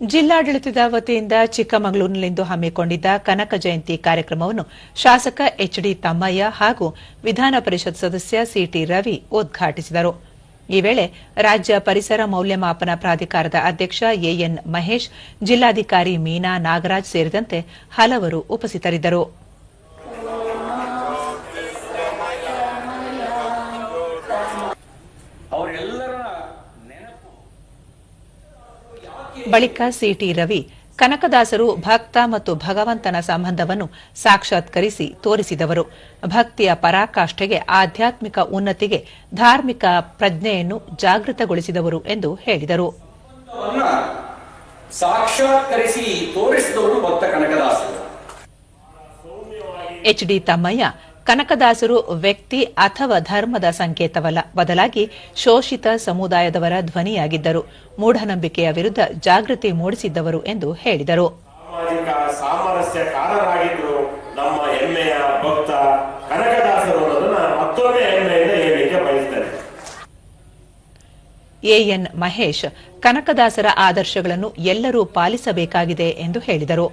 ಜಿಲ್ಲಾಡಳಿತದ ವತಿಯಿಂದ ಚಿಕ್ಕಮಗಳೂರಿನಲ್ಲಿಂದು ಹಮ್ಮಿಕೊಂಡಿದ್ದ ಕನಕ ಜಯಂತಿ ಕಾರ್ಯಕ್ರಮವನ್ನು ಶಾಸಕ ಎಚ್ಡಿ ತಮ್ಮಯ್ಯ ಹಾಗೂ ವಿಧಾನ ಪರಿಷತ್ ಸದಸ್ಯ ಸಿಟಿ ರವಿ ಉದ್ಘಾಟಿಸಿದರು. ಈ ವೇಳೆ ರಾಜ್ಯ ಪರಿಸರ ಮೌಲ್ಯಮಾಪನ ಪ್ರಾಧಿಕಾರದ ಅಧ್ಯಕ್ಷ ಎಎನ್ ಮಹೇಶ್, ಜಿಲ್ಲಾಧಿಕಾರಿ ಮೀನಾ ನಾಗರಾಜ್ ಸೇರಿದಂತೆ ಹಲವರು ಉಪಸ್ಥಿತರಿದ್ದರು. ಬಳಿಕ ಸಿಟಿ ರವಿ ಕನಕದಾಸರು ಭಕ್ತ ಮತ್ತು ಭಗವಂತನ ಸಂಬಂಧವನ್ನು ಸಾಕ್ಷಾತ್ಕರಿಸಿ ತೋರಿಸಿದವರು. ಭಕ್ತಿಯ ಪರಾಕಾಷ್ಠೆಗೆ ಆಧ್ಯಾತ್ಮಿಕ ಉನ್ನತಿಗೆ ಧಾರ್ಮಿಕ ಪ್ರಜ್ಞೆಯನ್ನು ಜಾಗೃತಗೊಳಿಸಿದವರು ಎಂದು ಹೇಳಿದರು. ಅವನ್ನ ಸಾಕ್ಷಾತ್ಕರಿಸಿ ತೋರಿಸಿದವರು ಭಕ್ತ ಕನಕದಾಸರು. ಎಚ್ಡಿ ತಮ್ಮಯ್ಯ ಕನಕದಾಸರು ವ್ಯಕ್ತಿ ಅಥವಾ ಧರ್ಮದ ಸಂಕೇತವಲ್ಲ. ಬದಲಾಗಿ ಶೋಷಿತ ಸಮುದಾಯದವರ ಧ್ವನಿಯಾಗಿದ್ದರು. ಮೂಢನಂಬಿಕೆಯ ವಿರುದ್ಧ ಜಾಗೃತಿ ಮೂಡಿಸಿದ್ದವರು ಎಂದು ಹೇಳಿದರು. ಸಾಮಾಜಿಕ ಸಾಮರಸ್ಯಕಾರರಾಗಿದ್ರು ನಮ್ಮ ಹೆಮ್ಮೆಯ ಭಕ್ತ ಕನಕದಾಸರು ಮತ್ತೊಮ್ಮೆ ಹೆಮ್ಮೆಯಿಂದ ಹೇಳಲಿಕ್ಕೆ ಬಯಸ್ತೇನೆ. ಎಎನ್ ಮಹೇಶ್ ಕನಕದಾಸರ ಆದರ್ಶಗಳನ್ನು ಎಲ್ಲರೂ ಪಾಲಿಸಬೇಕಾಗಿದೆ ಎಂದು ಹೇಳಿದರು.